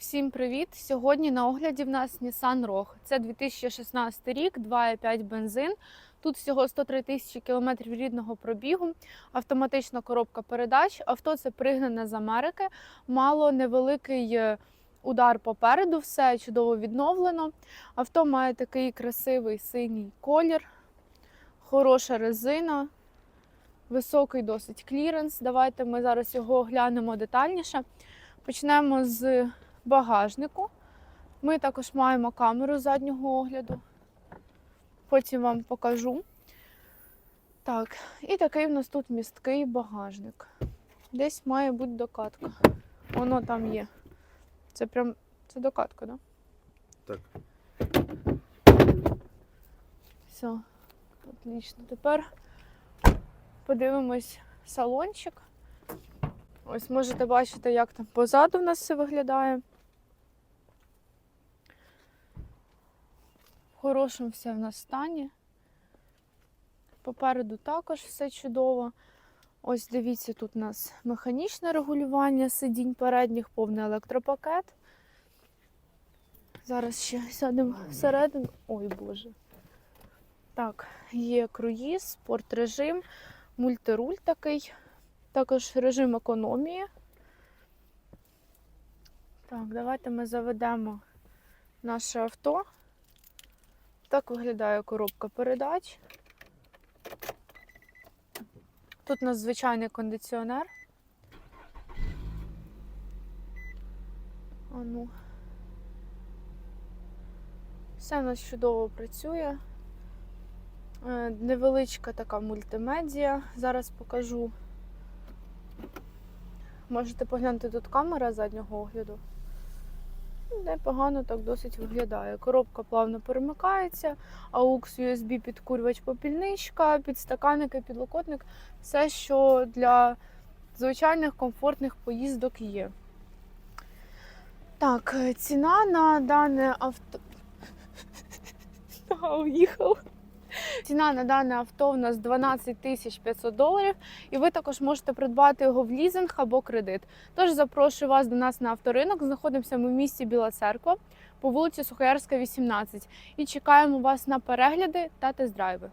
Всім привіт! Сьогодні на огляді в нас Nissan Rogue. Це 2016 рік, 2,5 бензин. Тут всього 103 тисячі кілометрів рідного пробігу, автоматична коробка передач. Авто це пригнане з Америки, мало невеликий е, удар попереду, все чудово відновлено. Авто має такий красивий синій колір, хороша резина, високий досить кліренс. Давайте ми зараз його оглянемо детальніше. Почнемо з багажнику. Ми також маємо камеру заднього огляду. Потім вам покажу. Так, і такий в нас тут місткий багажник. Десь має бути докатка. Воно там є. Це прям це докатка, так? Так. Все, отлично. Тепер подивимось салончик. Ось можете бачити, як там позаду в нас все виглядає. Хорошому все в нас стані. Попереду також все чудово. Ось дивіться, тут у нас механічне регулювання сидінь передніх, повний електропакет. Зараз ще сядемо всередину. Ой Боже. Так, є круїз, спорт режим, мультируль такий. Також режим економії. Так, давайте ми заведемо наше авто. Так виглядає коробка передач. Тут у нас звичайний кондиціонер. А ну. Все у нас чудово працює. Е, Невеличка така мультимедія. Зараз покажу. Можете поглянути тут камера заднього огляду. Непогано так досить виглядає. Коробка плавно перемикається, AUX USB підкурювач попільничка, підстаканники, підлокотник. Все, що для звичайних комфортних поїздок є. Так, ціна на дане авто. Уїхав. Ціна на дане авто в нас 12 тисяч 500 доларів, і ви також можете придбати його в лізинг або кредит. Тож запрошую вас до нас на авторинок. Знаходимося ми в місті Біла Церква по вулиці Сухоярська, 18. І чекаємо вас на перегляди та тест-драйви.